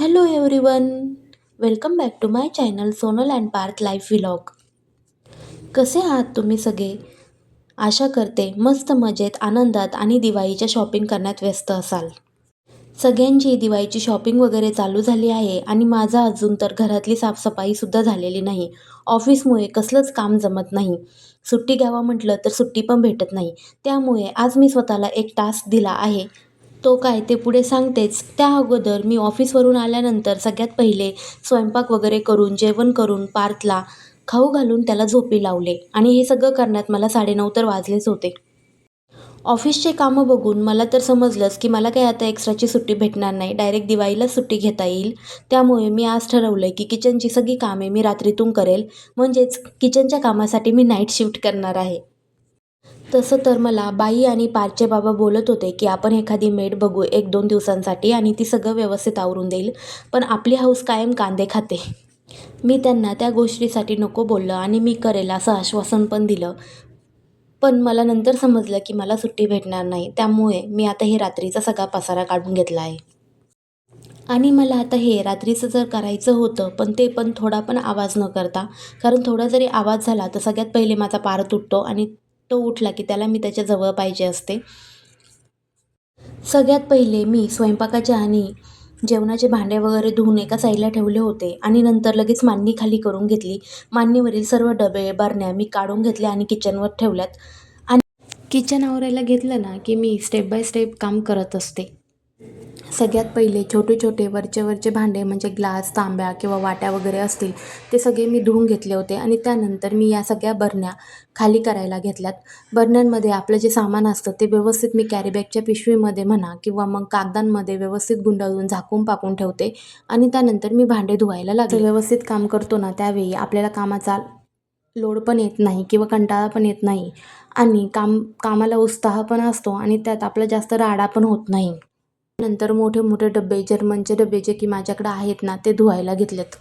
Hello everyone welcome back to my channel Sonal and Parth life vlog कसे आहात तुम्ही सगळे? आशा करते मस्त मजेत आनंदात आणि दिवाळीच्या शॉपिंग करण्यात व्यस्त असाल. सगळ्यांची दिवाळीची शॉपिंग वगैरे चालू झाली आहे आणि माझा अजून तर घरातली साफसफाईसुद्धा झालेली नाही. ऑफिसमुळे कसलंच काम जमत नाही. सुट्टी घ्यावा म्हटलं तर सुट्टी पण भेटत नाही. त्यामुळे आज मी स्वतःला एक टास्क दिला आहे. तो काय ते पुढे सांगतेच. त्या अगोदर मी ऑफिसवरून आल्यानंतर सगळ्यात पहिले स्वयंपाक वगैरे करून जेवण करून पार्थला खाऊ घालून त्याला झोपी लावले आणि हे सगळं करण्यात मला साडेनऊ तर वाजलेच होते. ऑफिसचे कामं बघून मला तर समजलंच की मला काही आता एक्स्ट्राची सुट्टी भेटणार नाही. डायरेक्ट दिवाळीलाच सुट्टी घेता येईल. त्यामुळे मी आज ठरवलं की किचनची सगळी कामे मी रात्रीतून करेल. म्हणजेच किचनच्या कामासाठी मी नाईट शिफ्ट करणार आहे. तसं तर मला बाई आणि पारचे बाबा बोलत होते की आपण एखादी मेड बघू एक दोन दिवसांसाठी आणि ती सगळं व्यवस्थित आवरून देईल पण आपली हाऊस कायम कांदे खाते. मी त्यांना त्या गोष्टीसाठी नको बोललं आणि मी करेल असं आश्वासन पण दिलं. पण मला नंतर समजलं की मला सुट्टी भेटणार नाही त्यामुळे मी आता हे रात्रीचा सगळा पसारा काढून घेतला आहे. आणि मला आता हे रात्रीचं जर करायचं होतं पण ते पण थोडा पण आवाज न करता कारण थोडा जरी आवाज झाला तर सगळ्यात पहिले माझा पार तुटतो आणि तो उठला की त्याला मी त्याच्याजवळ पाहिजे असते. सगळ्यात पहिले मी स्वयंपाकाचे आणि जेवणाचे भांडे वगैरे धुवून एका साईडला ठेवले होते आणि नंतर लगेच मांडणी खाली करून घेतली. मांडणीवरील सर्व डबे बरण्या मी काढून घेतल्या आणि किचनवर ठेवल्यात. आणि किचन आवरायला घेतलं ना की मी स्टेप बाय स्टेप काम करत असते. सगळ्यात पहिले छोटे छोटे वरचे वरचे भांडे म्हणजे ग्लास तांब्या किंवा वाट्या वगैरे असतील ते सगळे मी धुवून घेतले होते आणि त्यानंतर मी या सगळ्या बरण्या खाली करायला घेतल्यात. बरण्यांमध्ये आपलं जे सामान असतं ते व्यवस्थित मी कॅरीबॅगच्या पिशवीमध्ये म्हणा किंवा मग कागदांमध्ये व्यवस्थित गुंडाळून झाकून पाकून ठेवते आणि त्यानंतर मी भांडे धुवायला लागले. व्यवस्थित काम करतो ना त्यावेळी आपल्याला कामाचा लोड पण येत नाही किंवा कंटाळा पण येत नाही आणि काम कामाला उत्साह पण असतो आणि त्यात आपला जास्त राडा पण होत नाही. नंतर मोठे मोठे डबे जर्मनचे डबे जे की माझ्याकडे आहेत ना ते धुवायला घेतलेत.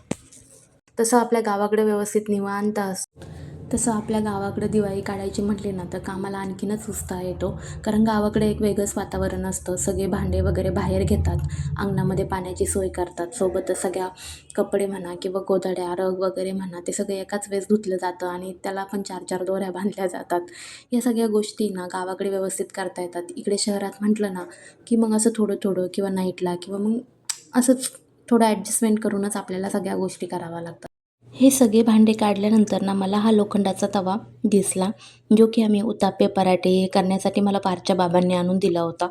तसं आपल्या गावाकडे व्यवस्थित निवांत असतं. तसं आपल्या गावाकडे दिवाळी काढायची म्हटली ना तर कामाला आणखीनच उत्साह येतो. कारण गावाकडे एक वेगळंच वातावरण असतं. सगळे भांडे वगैरे बाहेर घेतात. अंगणामध्ये पाण्याची सोय करतात. सोबतच सगळ्या कपडे म्हणा किंवा गोधड्या रग वगैरे म्हणा ते सगळे एकाच वेळेस धुतलं जातं आणि त्याला पण चार चार दोऱ्या बांधल्या जातात. या सगळ्या गोष्टी ना गावाकडे व्यवस्थित करता येतात. इकडे शहरात म्हटलं ना की मग असं थोडं थोडं किंवा नाईटला किंवा मग असंच थोडं ॲडजस्टमेंट करूनच आपल्याला सगळ्या गोष्टी कराव्या लागतात. हे सगळे भांडे काढल्यानंतर ना मला हा लोखंडाचा तवा दिसला जो की आम्ही उतापे पराठे हे करण्यासाठी मला पारच्या बाबांनी आणून दिला होता.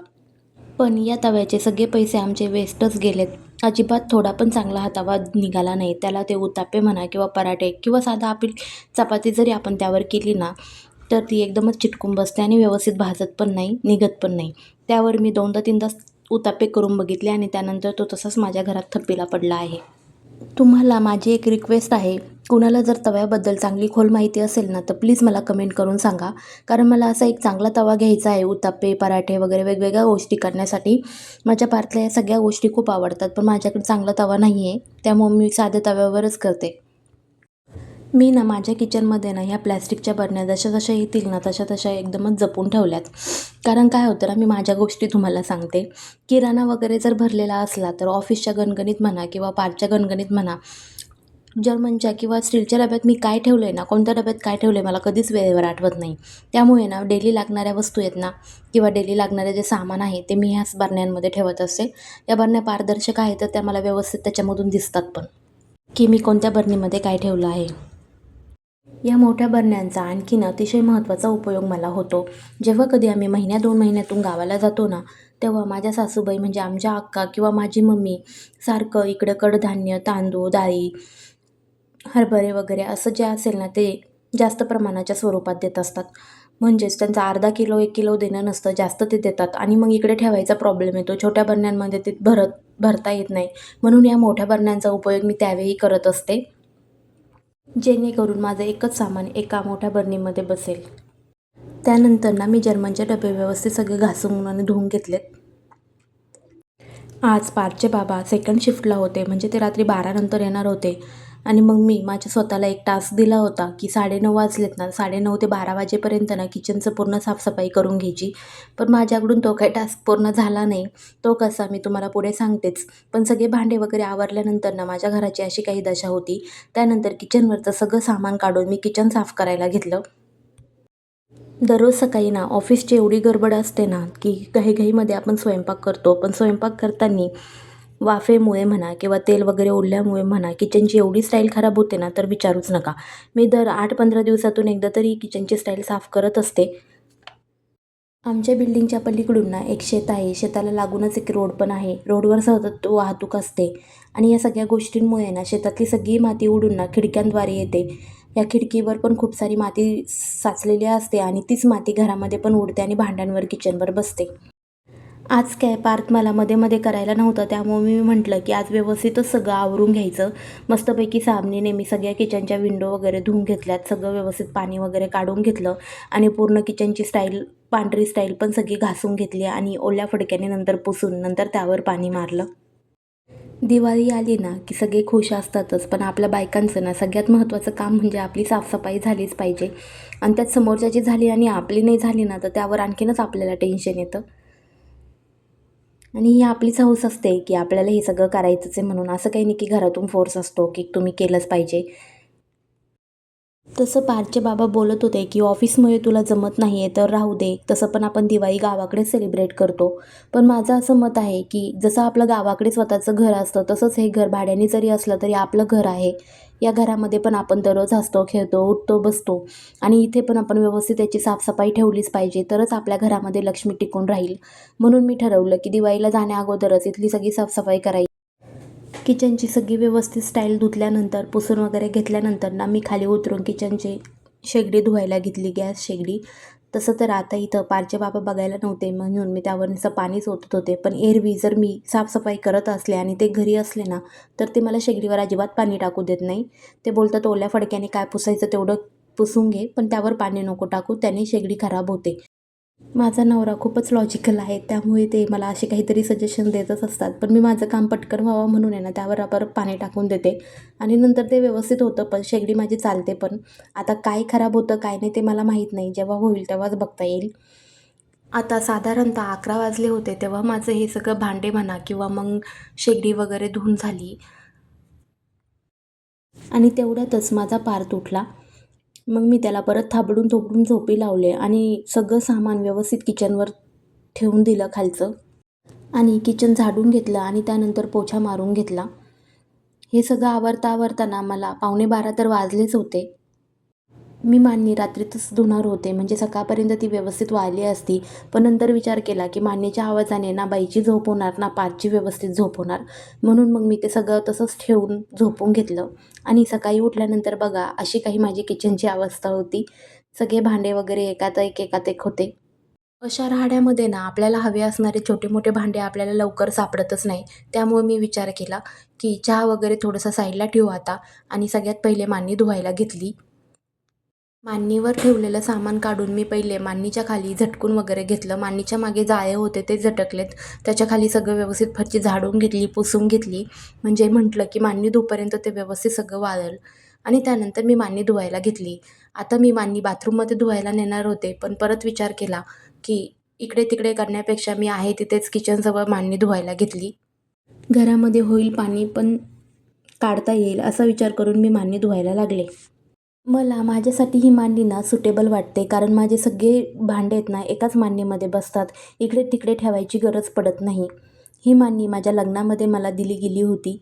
पण या तव्याचे सगळे पैसे आमचे वेस्टच गेलेत. अजिबात थोडा पण चांगला हा तवा निघाला नाही. त्याला ते उतापे म्हणा किंवा पराठे किंवा साधा आपली चपाती जरी आपण त्यावर केली ना तर ती एकदमच चिटकून बसते आणि व्यवस्थित भाजत पण नाही निघत पण नाही. त्यावर मी दोनदा तीनदा उतापे करून बघितले आणि त्यानंतर तो तसाच माझ्या घरात थप्पीला पडला आहे. तुम्हाला माझी एक रिक्वेस्ट आहे. कुणाला जर तव्याबद्दल चांगली खोल माहिती असेल ना तर प्लीज मला कमेंट करून सांगा. कारण मला असा एक चांगला तवा घ्यायचा आहे उत्तापे पराठे वगैरे वेगवेगळ्या गोष्टी करण्यासाठी. माझ्या पार्टल्या या सगळ्या गोष्टी खूप आवडतात पण माझ्याकडे चांगला तवा नाही आहे त्यामुळे मी साध्या तव्यावरच करते. मी ना माझ्या किचनमध्ये ना ह्या प्लॅस्टिकच्या बरण्या जशा जशा येतील ना तशा तशा एकदमच जपून ठेवल्यात. कारण काय होतं ना मी माझ्या गोष्टी तुम्हाला सांगते. किराणा वगैरे जर भरलेला असला तर ऑफिसच्या गणगणित म्हणा किंवा पारच्या गणगणित म्हणा जर्मनच्या किंवा स्टीलच्या डब्यात मी काय ठेवलं आहे ना कोणत्या डब्यात काय ठेवलं आहे मला कधीच वेळेवर आठवत नाही. त्यामुळे ना डेली लागणाऱ्या वस्तू आहेत ना किंवा डेली लागणारे जे सामान आहे ते मी ह्याच बरण्यांमध्ये ठेवत असते. या बरण्या पारदर्शक आहेत तर त्या मला व्यवस्थित त्याच्यामधून दिसतात पण. की मी कोणत्या बरणीमध्ये काय ठेवलं आहे? या मोठ्या बरण्यांचा आणखीन अतिशय महत्त्वाचा उपयोग मला होतो. जेव्हा कधी आम्ही महिन्या दोन महिन्यातून गावाला जातो ना तेव्हा माझ्या सासूबाई म्हणजे आमच्या अक्का किंवा माझी मम्मी सारखं इकडं कडधान्य तांदूळ डाळी हरभरे वगैरे असं जे असेल ना ते जास्त प्रमाणाच्या स्वरूपात देत असतात. म्हणजेच त्यांचा अर्धा किलो एक किलो देणं नसतं जास्त ते देतात. आणि मग इकडे ठेवायचा प्रॉब्लेम येतो. छोट्या बरण्यांमध्ये ते भरत भरता येत नाही. म्हणून या मोठ्या बरण्यांचा उपयोग मी त्यावेळी करत असते. जेणेकरून माझं एकच सामान एका मोठ्या बरणीमध्ये बसेल. त्यानंतर ना मी जर्मनचे डबे व्यवस्थित सगळे घासून आणि धुवून घेतलेत. आज पारचे बाबा सेकंड शिफ्टला होते म्हणजे ते रात्री बारानंतर येणार होते. आणि मग मी माझ्या स्वतःला एक टास्क दिला होता की साडेनऊ वाजलेत ना साडेनऊ ते बारा वाजेपर्यंत ना किचनचं पूर्ण साफसफाई करून घ्यायची. पण माझ्याकडून तो काही टास्क पूर्ण झाला नाही. तो कसा मी तुम्हाला पुढे सांगतेच. पण सगळे भांडे वगैरे आवरल्यानंतर ना माझ्या घराची अशी काही दशा होती. त्यानंतर किचनवरचं सगळं सामान काढून मी किचन साफ करायला घेतलं. दररोज सकाळी ना ऑफिसची एवढी गडबड असते ना की घाईघाईमध्ये आपण स्वयंपाक करतो. पण स्वयंपाक करताना वाफेमुळे म्हणा किंवा तेल वगैरे ओढल्यामुळे म्हणा किचनची एवढी स्टाईल खराब होते ना तर विचारूच नका. मी दर आठ पंधरा दिवसातून एकदा तरी किचनची स्टाईल साफ करत असते. आमच्या बिल्डिंगच्या पलीकडून ना एक शेत आहे. शेताला लागूनच एक रोड पण आहे. रोडवर सतत वाहतूक असते. आणि या सगळ्या गोष्टींमुळे ना शेतातली सगळी माती उडून ना खिडक्यांद्वारे येते. या खिडकीवर पण खूप सारी माती साचलेली असते आणि तीच माती घरामध्ये पण उडते आणि भांड्यांवर किचनवर बसते. आज काय पार्थ मला मध्ये मध्ये करायला नव्हतं त्यामुळे मी म्हटलं की आज व्यवस्थितच सगळं आवरून घ्यायचं. मस्तपैकी साबणीने मी सगळ्या किचनच्या विंडो वगैरे धुवून घेतल्यात सगळं व्यवस्थित पाणी वगैरे काढून घेतलं आणि पूर्ण किचनची स्टाईल पांढरी स्टाईल पण सगळी घासून घेतली आणि ओल्या फडक्याने नंतर पुसून नंतर त्यावर पाणी मारलं. दिवाळी आली ना की सगळे खुश असतातच पण आपल्या बायकांचं ना सगळ्यात महत्त्वाचं काम म्हणजे आपली साफसफाई झालीच पाहिजे. आणि त्यात समोरच्याची झाली आणि आपली नाही झाली ना तर त्यावर आणखीनच आपल्याला टेन्शन येतं. आणि ही आपलीच हौस असते की आपल्याला हे सगळं करायचंच आहे म्हणून. असं काही नाही की घरातून फोर्स असतो की तुम्ही केलंच पाहिजे. तसं पारचे बाबा बोलत होते की ऑफिसमुळे तुला जमत नाही आहे तर राहू दे. तसं पण आपण दिवाळी गावाकडे सेलिब्रेट करतो. पण माझं असं मत आहे की जसं आपलं गावाकडे स्वतःचं घर असतं तसंच हे घर भाड्याने जरी असलं तरी आपलं घर आहे. या घरामध्ये पण आपण दररोज हसतो खेळतो उठतो बसतो. आणि इथे पण आपण व्यवस्थित त्याची साफसफाई ठेवलीच पाहिजे. तरच आपल्या घरामध्ये लक्ष्मी टिकून राहील. म्हणून मी ठरवलं की दिवाळीला जाण्या अगोदरच इथली सगळी साफसफाई करायची. किचनची सगळी व्यवस्थित स्टाईल धुतल्यानंतर पुसून वगैरे घेतल्यानंतर ना मी खाली उतरून किचनची शेगडी धुवायला घेतली गॅस शेगडी. तसं तर आता इथं पारचे बाबा बघायला नव्हते म्हणून मी त्यावर नुसतं पाणी ओतत होते. पण एरवी जर मी साफसफाई करत असले आणि ते घरी असले ना तर ते मला शेगडीवर अजिबात पाणी टाकू देत नाही. ते बोलतात ओल्या फडक्याने काय पुसायचं तेवढं पुसून घे पण त्यावर पाणी नको टाकू त्याने शेगडी खराब होते. माझा नवरा खूपच लॉजिकल आहे त्यामुळे ते मला असे काहीतरी सजेशन देतच असतात. पण मी माझं काम पटकन व्हावं म्हणून आहे ना त्यावर परत पाणी टाकून देते. आणि नंतर ते व्यवस्थित होतं पण शेगडी माझी चालते. पण आता काय खराब होतं काय नाही ते मला माहीत नाही. जेव्हा होईल तेव्हाच बघता येईल. आता साधारणतः अकरा वाजले होते तेव्हा माझं हे सगळं भांडे म्हणा किंवा मग शेगडी वगैरे धुवून झाली. आणि तेवढ्यातच माझा पार तुटला. मग मी त्याला परत थाबडून थोपडून झोपी लावले आणि सगळं सामान व्यवस्थित किचनवर ठेवून दिलं खालचं. आणि किचन झाडून घेतलं आणि त्यानंतर पोछा मारून घेतला. हे सगळं आवरता आवरताना मला पावणे बारा तर वाजलेच होते. मी मान्य रात्रीतच धुणार होते. म्हणजे सकाळपर्यंत ती व्यवस्थित वाळली असती. पण नंतर विचार केला की मान्यच्या आवाजाने ना बाईची झोप होणार ना पाचची व्यवस्थित झोप होणार. म्हणून मग मी ते सगळं तसंच ठेवून झोपून घेतलं. आणि सकाळी उठल्यानंतर बघा अशी काही माझी किचनची अवस्था होती. सगळे भांडे वगैरे एकात एक एकात एक होते. अशा राहाड्यामध्ये ना आपल्याला हवे असणारे छोटे मोठे भांडे आपल्याला लवकर सापडतच नाही. त्यामुळे मी विचार केला की चहा वगैरे थोडंसं साईडला ठेवू आता. आणि सगळ्यात पहिले मान्नी धुवायला घेतली. मान्नीवर ठेवलेलं सामान काढून मी पहिले मान्नीच्या खाली झटकून वगैरे घेतलं. मान्नीच्या मागे जाळे होते ते झटकलेत. त्याच्याखाली सगळं व्यवस्थित फरची झाडून घेतली पुसून घेतली. म्हणजे म्हटलं की मान्नी धुपर्यंत ते व्यवस्थित सगळं वाळल. आणि त्यानंतर मी मान्नी धुवायला घेतली. आता मी मान्नी बाथरूममध्ये धुवायला नेणार होते पण परत विचार केला की इकडे तिकडे करण्यापेक्षा मी आहे तिथेच किचनजवळ मान्नी धुवायला घेतली. घरामध्ये होईल पाणी पण काढता येईल असा विचार करून मी मान्नी धुवायला लागले. मला माझ्यासाठी ही मांडी ना सुटेबल वाटते कारण माझे सगळे भांडे आहेत ना एकाच मांडीमध्ये बसतात. इकडे तिकडे ठेवायची गरज पडत नाही. ही मांडणी माझ्या लग्नामध्ये मला दिली गेली होती.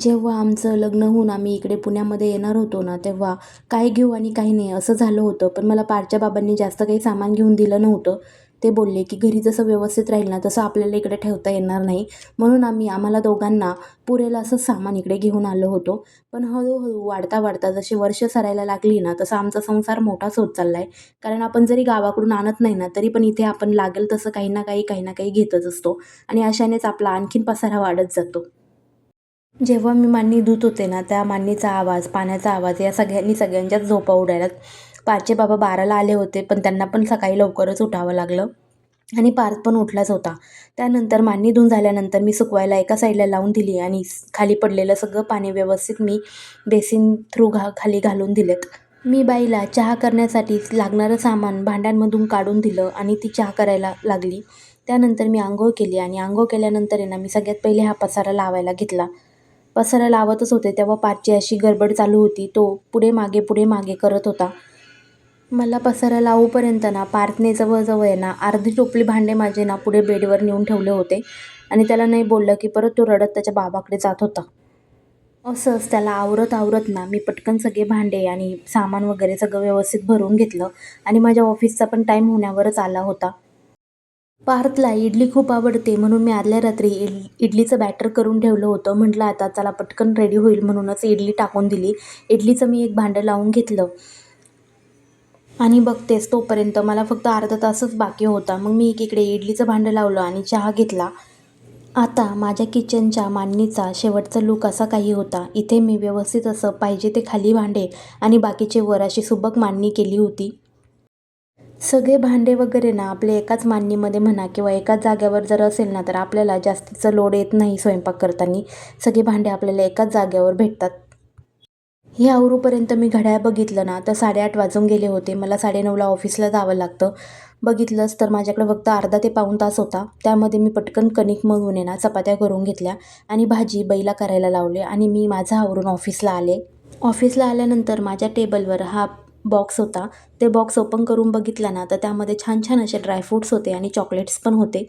जेव्हा आमचं लग्न होऊन आम्ही इकडे पुण्यामध्ये येणार होतो ना तेव्हा काय घेऊ आणि काही नाही असं झालं होतं. पण मला पारच्या बाबांनी जास्त काही सामान घेऊन दिलं नव्हतं. ते बोलले की घरी जसं व्यवस्थित राहील ना तसं आपल्याला इकडे ठेवता येणार नाही. म्हणून आम्ही आम्हाला दोघांना पुरेल असं सामान इकडे घेऊन आलो होतो. पण हळूहळू वाढता वाढता जशी वर्ष सरायला लागली ना तसा आमचा संसार मोठाच होत चालला आहे कारण आपण जरी गावाकडून आणत नाही ना तरी पण इथे आपण लागेल तसं काही ना काही काही ना काही घेतच असतो. आणि अशानेच आपला आणखीन पसारा वाढत जातो. जेव्हा मी मांडणी धुत होते ना त्या मांडणीचा आवाज पाण्याचा आवाज या सगळ्यांनी सगळ्यांच्याच झोपा उडाल्यात पाचचे बाबा बाराला आले होते पण त्यांना पण सकाळी लवकरच उठावं लागलं. आणि पार्थ पण उठलाच होता. त्यानंतर मांडणी धुवून झाल्यानंतर मी सुकवायला एका साईडला लावून दिली आणि खाली पडलेलं सगळं पाणी व्यवस्थित मी बेसिन थ्रू घा खाली घालून दिलेत. मी बाईला चहा करण्यासाठी लागणारं सामान भांड्यांमधून काढून दिलं आणि ती चहा करायला लागली. त्यानंतर मी आंघोळ केली आणि आंघोळ केल्यानंतर आहे ना मी सगळ्यात पहिले हा पसारा लावायला घेतला. पसारा लावतच होते तेव्हा पाचची अशी गडबड चालू होती. तो पुढे मागे पुढे मागे करत होता. मला पसारा लावूपर्यंत ना पार्थने जवळजवळ आहे ना अर्धी टोपली भांडे माझे ना पुढे बेडवर नेऊन ठेवले होते. आणि त्याला नाही बोललं की परत तो रडत त्याच्या बाबाकडे जात होता. असंच त्याला आवरत आवरत ना मी पटकन सगळे भांडे आणि सामान वगैरे सगळं व्यवस्थित भरून घेतलं आणि माझ्या ऑफिसचा पण टाईम होण्यावरच आला होता. पार्थला इडली खूप आवडते म्हणून मी आदल्या रात्री इड इडलीचं बॅटर करून ठेवलं होतं. म्हटलं आता चला पटकन रेडी होईल म्हणूनच इडली टाकून दिली. इडलीचं मी एक भांडं लावून घेतलं. आणि बघतेच तोपर्यंत. मला फक्त अर्धा तासच बाकी होता. मग मी एकीकडे इडलीचं भांडं लावलं आणि चहा घेतला. आता माझ्या किचनच्या मांडणीचा शेवटचा लूक असा काही होता. इथे मी व्यवस्थित असं पाहिजे ते खाली भांडे आणि बाकीचे वर अशी सुबक मांडणी केली होती. सगळे भांडे वगैरे ना आपले एकाच मांडणीमध्ये म्हणा किंवा एकाच जाग्यावर जर असेल ना तर आपल्याला जास्तीचा लोड येत नाही स्वयंपाक करताना. सगळे भांडे आपल्याला एकाच जाग्यावर भेटतात. हे आवरूपर्यंत मी घड्याळ बघितलं ना तर साडेआठ वाजून गेले होते. मला साडेनऊला ऑफिसला जावं लागतं. बघितलंच तर माझ्याकडे फक्त अर्धा ते पाऊण तास होता. त्यामध्ये मी पटकन कणिक मळून आहे ना चपात्या करून घेतल्या आणि भाजी बैला करायला लावले आणि मी माझं आवरून ऑफिसला आले. ऑफिसला आल्यानंतर माझ्या टेबलवर हा बॉक्स होता. ते बॉक्स ओपन करून बघितला ना तर त्यामध्ये छान छान असे ड्रायफ्रूट्स होते आणि चॉकलेट्स पण होते.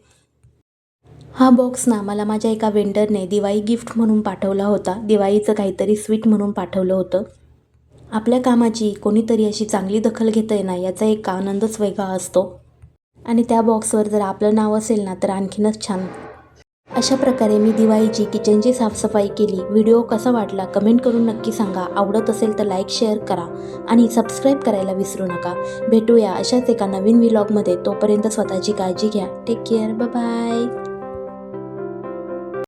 हा बॉक्स ना मला माझ्या एका वेंडरने दिवाळी गिफ्ट म्हणून पाठवला होता. दिवाळीचं काहीतरी स्वीट म्हणून पाठवलं होतं. आपल्या कामाची कोणीतरी अशी चांगली दखल घेतं आहे ना याचा एक आनंदच वेगळा असतो. आणि त्या बॉक्सवर जर आपलं नाव असेल ना तर आणखीनच छान. अशा प्रकारे मी दिवाळीची किचनची साफसफाई केली. व्हिडिओ कसा वाटला कमेंट करून नक्की सांगा. आवडत असेल तर लाईक शेअर करा. आणि सबस्क्राईब करायला विसरू नका. भेटूया अशाच एका नवीन विलॉगमध्ये तोपर्यंत स्वतःची काळजी घ्या. Take care bye